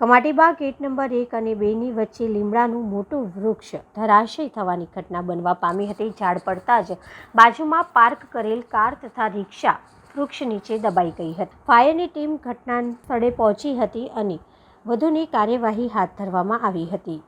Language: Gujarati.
કમાટીબા ગેટ નંબર એક અને બેની વચ્ચે લીમડાનું મોટું વૃક્ષ ધરાશય થવાની ઘટના બનવા પામી હતી. ઝાડ પડતા જ બાજુમાં પાર્ક કરેલ કાર તથા રિક્ષા વૃક્ષ નીચે દબાઈ ગઈ હતી. ફાયરની ટીમ ઘટના સ્થળે પહોંચી હતી અને વધુની કાર્યવાહી હાથ ધરવામાં આવી હતી.